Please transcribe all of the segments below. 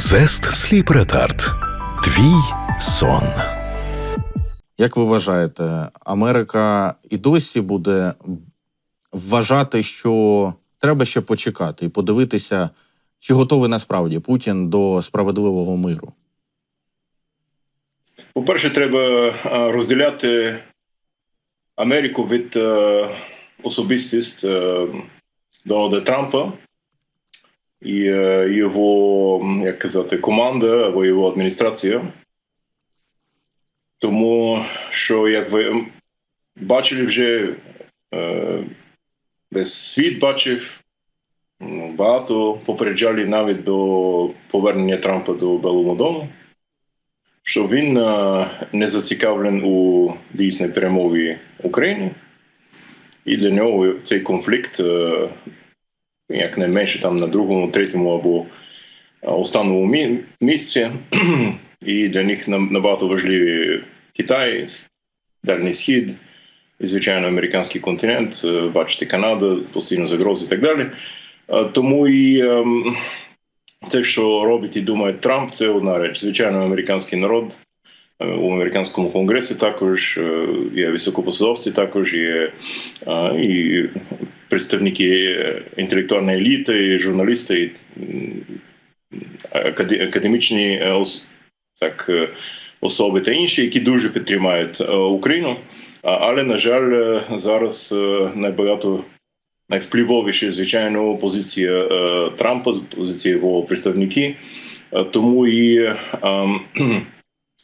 Зест Сліп Ретард. Твій сон. Як ви вважаєте, Америка і досі буде вважати, що треба ще почекати і подивитися, чи готовий насправді Путін до справедливого миру? По-перше, треба розділяти Америку від е, особистість е, Дональда Трампа і е, його, як казати, команда або його адміністрація. Тому що, як ви бачили вже, е, весь світ бачив, багато попереджали навіть до повернення Трампа до Білого Дому що він е, не зацікавлений у дійсній перемогі України, і для нього цей конфлікт якнайменше там на другому, третьому або е, останньому мі- місці. І для них набагато важливі Китай, Дальній Схід, і, звичайно, американський континент, е, бачите, Канада, постійно загрози і так далі. Е, Тому і ем, те, що робить і думає Трамп, це одна реч. Звичайно, американський народ у американському конгресі також є високопосадовці, також є і представники інтелектуальної еліти, журналісти, академічні е, так, е, особи та інші, які дуже підтримують е, Україну. Але, на жаль, е, зараз е, набагато найвпливовіше, звичайно, позиція е, Трампа, позиція його представників. Е, тому і ем,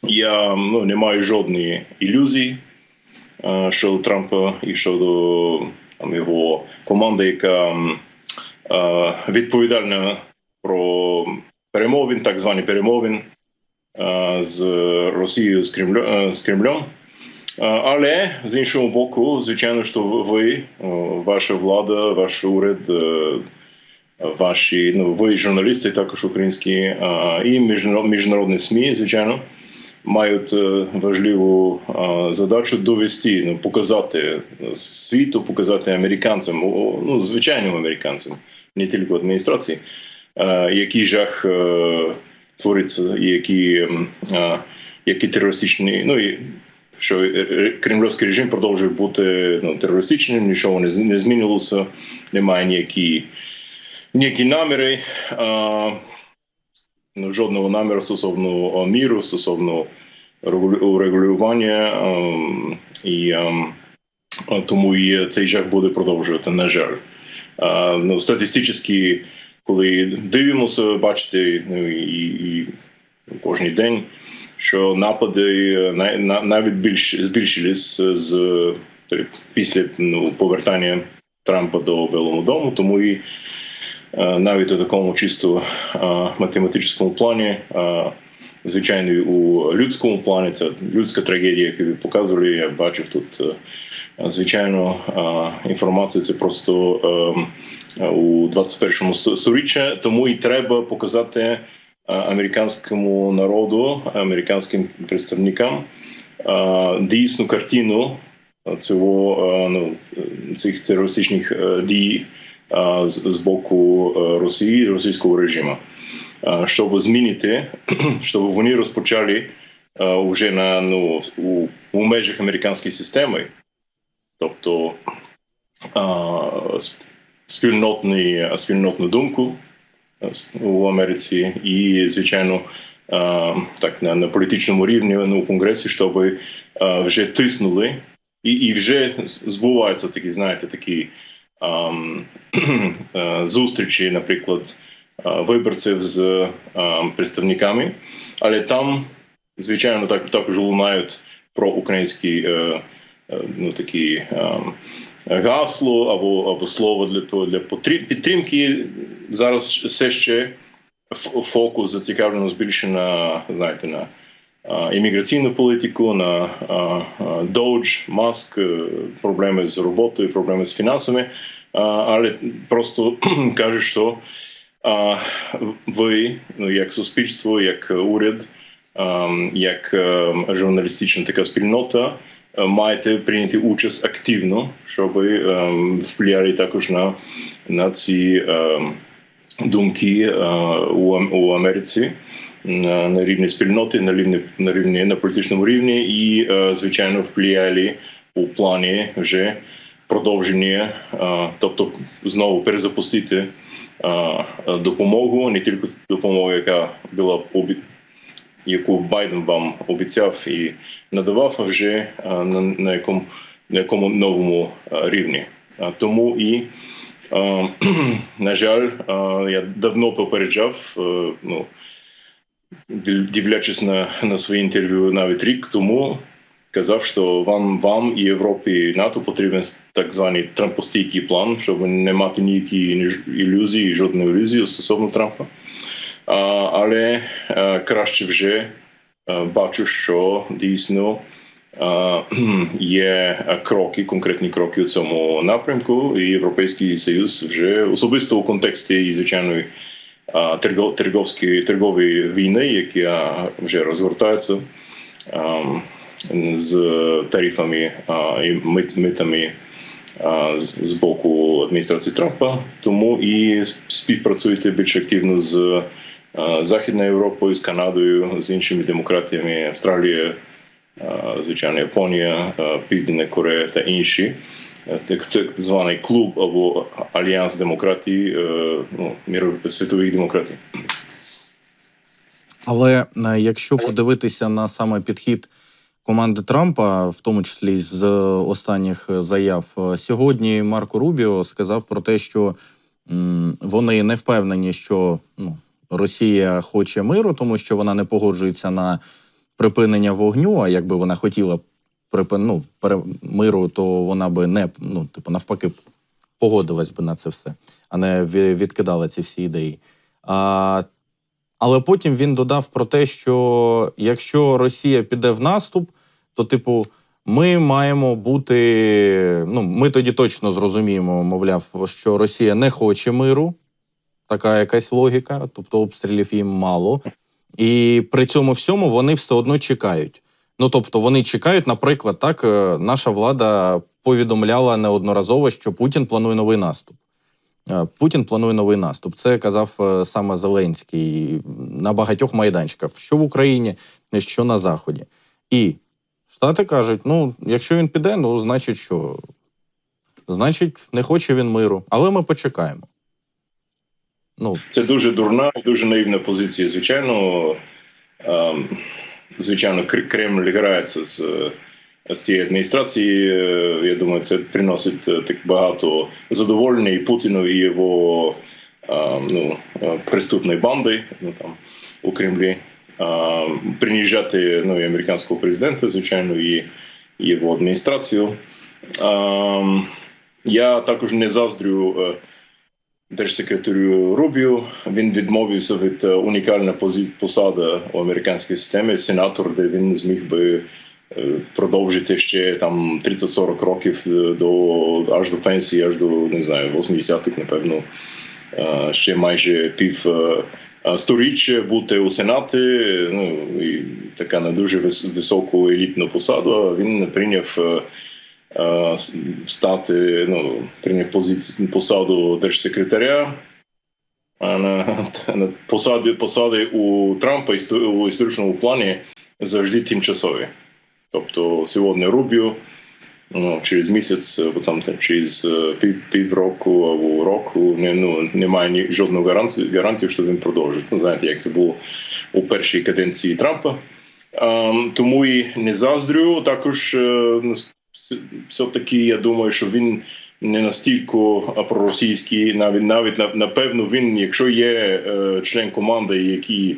я ну, не маю жодної ілюзії е, щодо Трампа і щодо команди, яка е, відповідальна про перемовин, так звані перемовин е, з Росією з Кремлем. е, з Кремлем. А, Але з іншого боку, звичайно, що ви, о, ваша влада, ваш уряд, е, ваші ну ви журналісти, також українські, і міжнародні СМІ, звичайно, мають е, важливу задачу довести, ну показати світу, показати американцям, ну звичайним американцям, не тільки адміністрації, е, який жах е, твориться, які, які терористичні, ну і що е, е, режим продовжує бути ну, терористичним, нічого не, не змінилося, немає ніякі, ніякі наміри, жодного наміру стосовно міру, стосовно регулю- урегулювання. ем, і ем, тому і цей жах буде продовжувати, на жаль. А, ну, статистично, коли дивимося, бачите, ну, і, і кожен день що напади е, на- на- навіть більш збільшились з е, після ну, повертання Трампа до Білого Дому, тому і е, навіть у такому чисто е, математичному плані, е, звичайно, у людському плані це людська трагедія, яку ви показували. Я бачив тут. е, Звичайно, е, інформація це просто е, у 21 сторіччі, тому і треба показати е, американському народу, американським представникам е, дійсну картину цього е, ну, цих терористичних е, дій е, з, з боку е, Росії, російського режиму, Е, щоб змінити, щоб вони розпочали е, вже на ну у, у межах американської системи, тобто е, спільнотний, спільнотну думку у Америці, і звичайно, е, так на, на політичному рівні ну, у конгресі, щоб е, вже тиснули, і, і вже збуваються такі, знаєте, такі е, зустрічі, наприклад, е, виборців з е, представниками, але там, звичайно, так також лунають про українські е, е, ну, такі. ем, гасло або, або слово для, для підтримки. Зараз все ще фокус зацікавлено більше на, знаєте, на імміграційну політику, на а, Маск, е, проблеми з роботою, проблеми з фінансами. Але просто кажуть, що ви, ну, як суспільство, як уряд, як е, журналістична така спільнота, е, маєте прийняти участь активно, щоб ем, також на, на ці думки у Америці на, рівні спільноти, на рівні на рівні на політичному рівні, і е, звичайно впливали у плані вже продовження, е, тобто знову перезапустити е, допомогу, не тільки допомогу, яка була яку Байден вам обіцяв і надавав, вже на, якому на якому новому рівні. Тому і на жаль, я давно попереджав. Ну дивлячись на, на свої інтерв'ю навіть рік тому, казав, що вам, вам і Європі і НАТО потрібен так званий трампостійкий план, щоб не мати ніякі ілюзії, жодної ілюзії стосовно Трампа. А, але е, краще вже е, бачу, що дійсно е, є кроки, конкретні кроки у цьому напрямку, і Європейський Союз вже особисто у контексті звичайної а, торговської торгової війни, яка вже розгортається з тарифами і мит- митами з боку адміністрації Трампа. Тому і співпрацюєте більш активно з Західною Європою, з Канадою, з іншими демократіями, Австралія, звичайно, Японія, Південна Корея та інші. Е, Так, так званий клуб або альянс демократії, е, ну, міро- світових демократій. Але е, якщо подивитися на саме підхід команди Трампа, в тому числі з останніх заяв, сьогодні Марко Рубіо сказав про те, що вони не впевнені, що ну, Росія хоче миру, тому що вона не погоджується на припинення вогню. А якби вона хотіла припин, ну, миру, то вона би не ну, типу, навпаки, погодилась би на це все, а не відкидала ці всі ідеї. А, але потім він додав про те, що якщо Росія піде в наступ, то, типу, ми маємо бути. Ну, ми тоді точно зрозуміємо, мовляв, що Росія не хоче миру. Така якась логіка, тобто обстрілів їм мало. І при цьому всьому вони все одно чекають. Ну тобто, вони чекають, наприклад, так, е, наша влада повідомляла неодноразово, що Путін планує новий наступ. Е, Путін планує новий наступ. Це казав е, саме Зеленський на багатьох майданчиках, що в Україні, що на Заході. І Штати кажуть: ну, якщо він піде, ну значить що? Значить, не хоче він миру, але ми почекаємо. Ну, Це дуже дурна і дуже наївна позиція. Звичайно, ем, звичайно, Кр- Кремль грається з, з цієї адміністрації. Е, Я думаю, це приносить е, так багато задоволення і Путіну, і його ну, е, преступної банди ну, там, у Кремлі. Ем, Приніжати ну, і американського президента, звичайно, і, його адміністрацію. Я також не заздрю. Держсекретарю Рубіо. Він відмовився від е, унікальної посади у американській системі сенатор, де він зміг би е, продовжити ще там 30-40 років е, до аж до пенсії, аж до не знаю, 80-х, напевно, ще майже пів. Сторіччя бути у сенаті, ну і така не дуже вис- високу елітну посаду. Він прийняв стати, ну, прийняв позицію посаду держсекретаря. Посади, посади у Трампа у історичному плані завжди тимчасові. Тобто сьогодні Рубіо, ну, через місяць, або там, там через е, пів, півроку або року не, ну, немає ні, жодного гарантії, гарантії, що він продовжить. Ну, знаєте, як це було у першій каденції Трампа. Ем, тому і не заздрю. Також е, все-таки я думаю, що він не настільки проросійський, навіть навіть напевно, він, якщо є е, член команди, який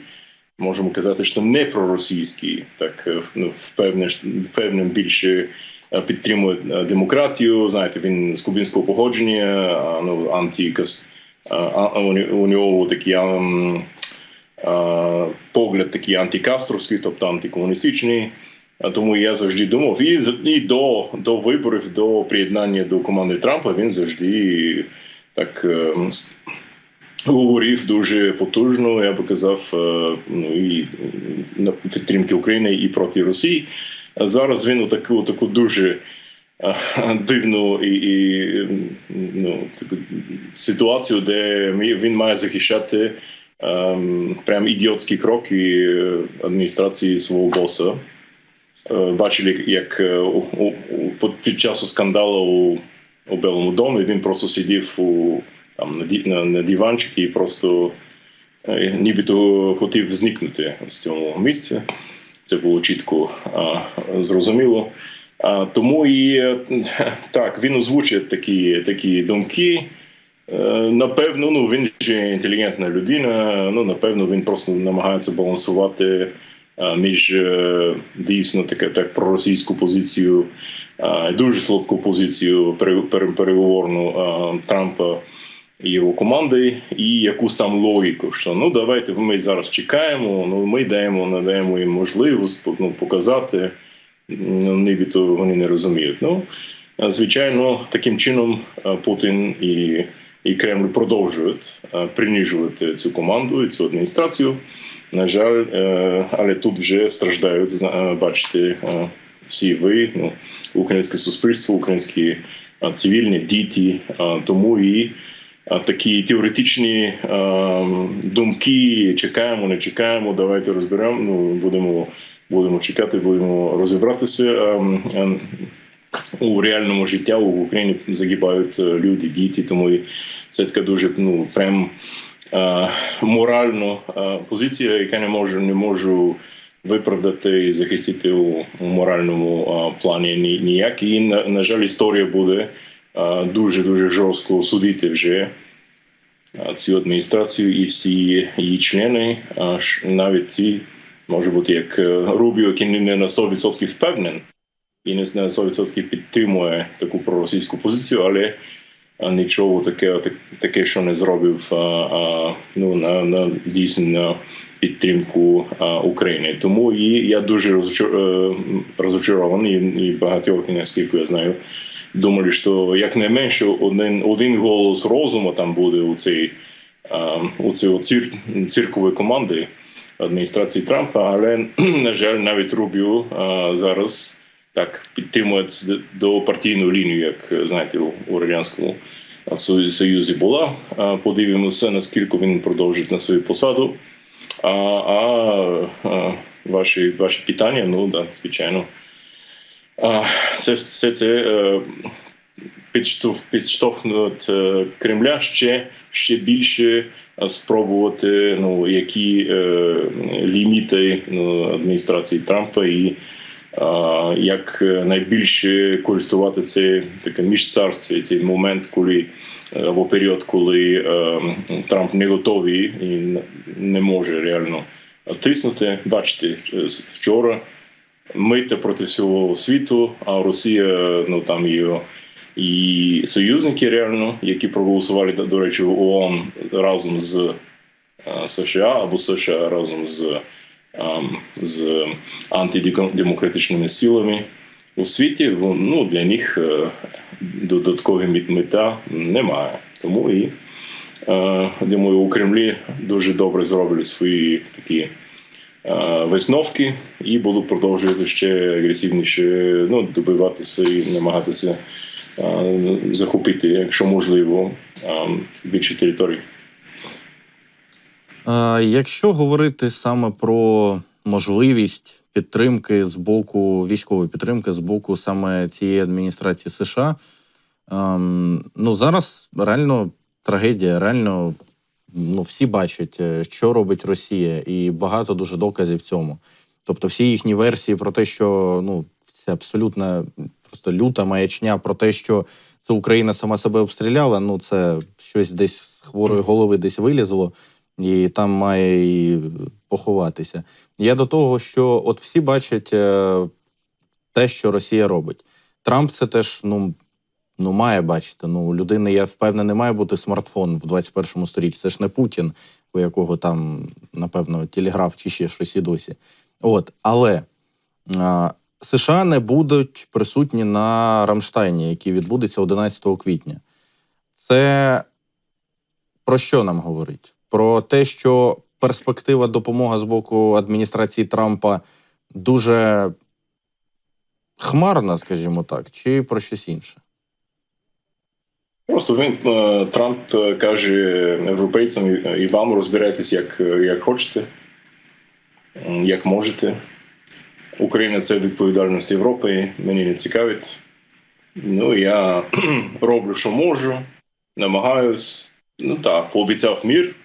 можемо казати, що не проросійський, так е, ну, впевнений, впевнений більше е, підтримує демократію. Знаєте, він з кубинського походження, ну антикас. У, нього- такий погляд такий антикастровський, тобто антикомуністичний. Тому я завжди думав, і, і до, до виборів, до приєднання до команди Трампа він завжди так е, говорив дуже потужно, я би казав, е, ну і на підтримки України і проти Росії. Зараз він у таку, таку дуже дивну і, і ну, таку ситуацію, де він має захищати ем, прям ідіотські кроки е, адміністрації свого боса. Е, Бачили, як е, під час скандалу у, у Білому домі він просто сидів у, там, на, на, диванчику і просто е, нібито хотів зникнути з цього місця. Це було чітко а, зрозуміло. А, тому і так, він озвучує такі, такі думки. Напевно, ну він же інтелігентна людина. Ну, напевно, він просто намагається балансувати між е, дійсно таке так проросійську позицію, е, дуже слабку позицію пере- пере- переговорну е, Трампа і його команди, і якусь там логіку, що ну давайте ми зараз чекаємо. Ну ми даємо, надаємо їм можливість ну, показати. Ну, нібито вони не розуміють. Ну е, звичайно, таким чином е, Путін і, і Кремль продовжують е, принижувати цю команду і цю адміністрацію. На жаль, е, але тут вже страждають е, бачите, всі ви, ну, українське суспільство, українські цивільні діти. Тому і такі теоретичні думки: чекаємо, не чекаємо, давайте розберемо. Ну будемо, будемо чекати, будемо розібратися. Е, е, У реальному життя в Україні загибають е, люди, діти, тому і це така дуже ну прям е, моральна е, позиція, яка не може не можу виправдати і захистити у, моральному плані ні, ніяк. І на, на жаль, історія буде дуже дуже жорстко судити вже цю адміністрацію і всі її члени, навіть ці може бути як Рубіо, який не на 100% впевнений і не на 100% підтримує таку проросійську позицію, але нічого таке, таке, що не зробив ну, на, на дійсно на підтримку України. Тому і я дуже розочарований, і- багатьох, наскільки я знаю, думали, що якнайменше один, один голос розуму там буде у цій у цій цир, циркової команди адміністрації Трампа, але на жаль, навіть Рубіо зараз так підтримує до партійну лінію, як знаєте, у, радянському Союзі- була. Подивимося, наскільки він продовжить на свою посаду. А, а, ваші, ваші питання, ну да, звичайно. А, це все це е, підштовх, підштовхнуть е, Кремля ще, ще більше е, спробувати, ну, які е, ліміти ну, адміністрації Трампа і як е, найбільше користувати це таке міжцарство, цей момент, коли е, або період, коли е, Трамп не готовий і не- може реально тиснути. Бачите, вчора мити проти всього світу, а Росія, ну там є і союзники реально, які проголосували, до- речі, ООН разом з США або США разом з, з антидемократичними силами у світі. Ну, для них е, додаткові мета немає. Тому і е, думаю, у Кремлі дуже добре зроблять свої такі е, висновки і будуть продовжувати ще агресивніше ну, добиватися і намагатися захопити, якщо можливо, е, більше територій. Якщо говорити саме про можливість підтримки з боку військової підтримки з боку саме цієї адміністрації США, ем, ну зараз реально трагедія, реально ну, всі бачать, е, що робить Росія, і багато дуже доказів в цьому. Тобто, всі їхні версії про те, що ну це абсолютно просто люта маячня про те, що це Україна сама себе обстріляла. Ну це щось десь з хворої голови десь вилізло, і там має і поховатися. Я до того, що от всі бачать е, те, що Росія робить. Трамп це теж ну, ну має бачити. Ну, у людини, я впевнений, має бути смартфон в 21 сторіччі. Це ж не Путін, у якого там, напевно, телеграф чи ще щось і досі. От, але США не будуть присутні на Рамштайні, який відбудеться 11 квітня. Це про що нам говорить? Про те, що перспектива допомоги з боку адміністрації Трампа дуже хмарна, скажімо так, чи про щось інше? Просто він е, Трамп е, каже європейцям і- вам розбирайтесь, як, як хочете, як можете. Україна це відповідальність Європи, мені не цікавить. Ну, я роблю, що можу, намагаюсь. Ну так, пообіцяв мір,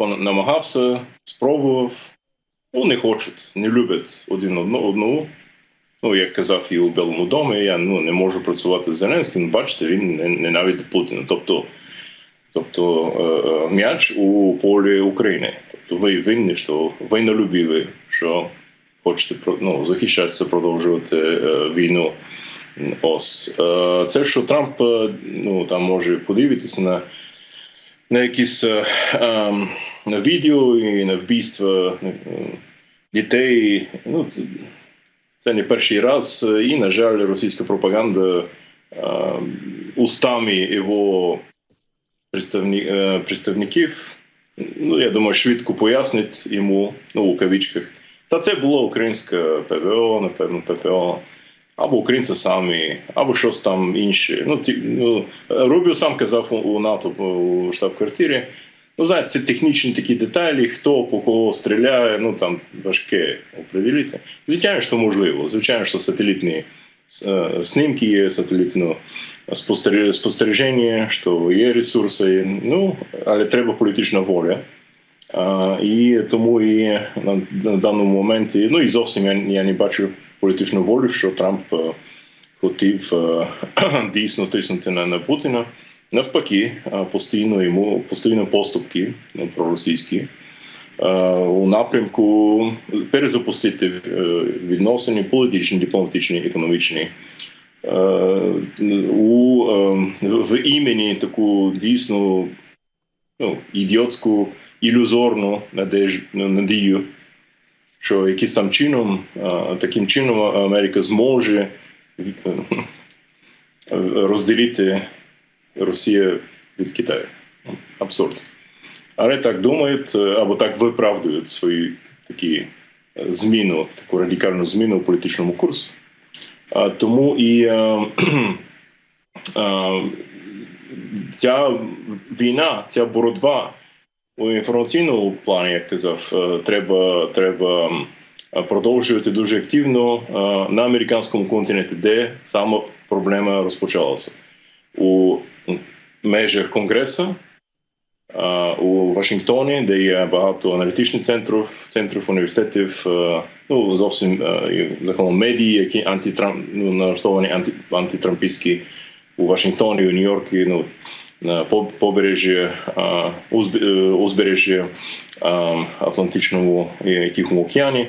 намагався, спробував. Ну, не хочуть, не люблять один одну, одну. Ну, як казав і у Білому домі, я ну, не можу працювати з Зеленським. Бачите, він не- ненавидить Путіна. Тобто, тобто е, е, м'яч у полі України. Тобто ви винні, що винолюбіві, що хочете ну, захищатися, продовжувати е, війну. Ось це, що Трамп ну, там може подивитися на, на якісь е, ем, на відео і на вбійства е, дітей. Ну, це, це не перший раз, е, і, на жаль, російська пропаганда е, устами його представні, е, представників, ну, я думаю, швидко пояснить йому, ну, у кавичках. Та це було українське ПВО, напевно, ППО, або українці самі, або щось там інше. Ну, ті, ну, Рубіо сам казав у, НАТО у штаб-квартирі. Ну, знаєте, це технічні такі деталі, хто по кого стріляє, ну там важке определити. Звичайно, що можливо. Звичайно, що сателітні е, знімки є, сателітне спостереження, що є ресурси. Ну, але треба політична воля. А, і тому і на, на даному моменті, ну і зовсім я, я не бачу політичну волю, що Трамп е, хотів е, дійсно тиснути на, на Путіна. Навпаки, е, постійно йому постійно поступки проросійські у напрямку перезапустити відносини політичні, дипломатичні, економічні. У, в імені таку дійсно ну, ідіотську, ілюзорну надію, що якимось там чином, таким чином Америка зможе е, розділити Росію від Китаю. Абсурд. Але так думають е, або так виправдують свою такі е, зміну, таку радикальну зміну в політичному курсі. Тому і ця війна, ця боротьба у інформаційному плані, як казав, е, треба, треба е, продовжувати дуже активно е, на американському континенті, де саме проблема розпочалася у межах Конгресу. е, У Вашингтоні, де є багато аналітичних центрів, центрів університетів, ну зовсім загалом медії, які антитрамп, ну, налаштовані анти, антитрампістські у Вашингтоні, у Нью-Йорку, ну, на по- побережжі, е, е, узбережжі е, і Тихому океані,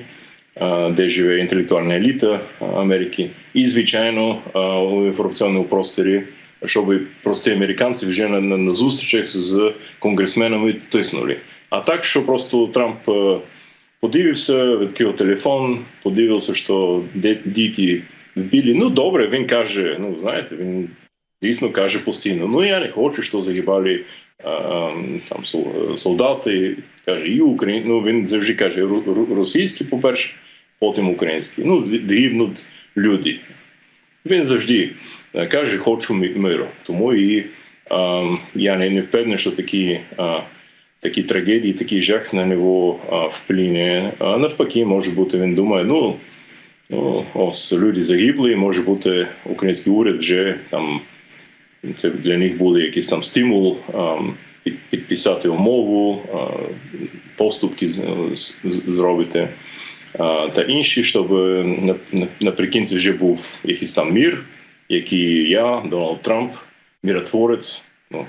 е, де живе інтелектуальна еліта Америки, і звичайно е, у інформаційному просторі, щоб прості американці вже на, на, зустрічах з конгресменами тиснули. А так, що просто Трамп е, подивився, відкрив телефон, подивився, що діти вбили. Ну добре, він каже, ну знаєте, він дійсно каже постійно: ну я не хочу, що загибали там солдати. Каже, і Україн... Ну він завжди каже російські, по-перше, потім українські. Ну, гибнуть люди. Він завжди е, каже, хочу миру. Тому і е, я не, не впевнений, що такі, е, такі трагедії, такий жах на нього е, вплине. А навпаки, може бути, він думає, ну. Ну, ось люди загибли, може бути, український уряд вже там це для них буде якийсь там стимул підписати умову, е, поступки зробити е, та інші, щоб на- наприкінці вже був якийсь там мір, який я, Дональд Трамп, міротворець, ну,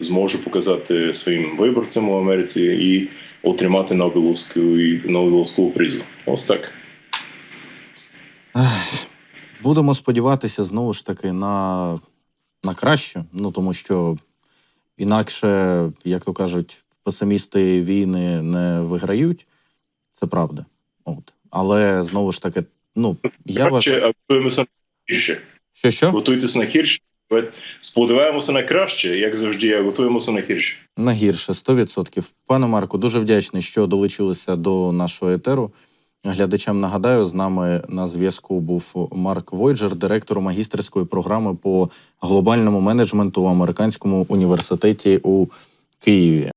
зможу показати своїм виборцям у Америці і отримати Нобелівську Нобелівську призу. Ось так. Будемо сподіватися знову ж таки на, на краще. Ну тому що інакше, як то кажуть, песимісти війни не виграють. Це правда. От. Але знову ж таки, ну я вважаю, готуємося на гірше. що що Готуйтесь на гірше. Сподіваємося на краще, як завжди, а готуємося на гірше. на гірше 100%. Пане Марку, дуже вдячний, що долучилися до нашого етеру. Глядачам нагадаю, з нами на зв'язку був Марк Войджер, директор магістерської програми по глобальному менеджменту в американському університеті у Києві.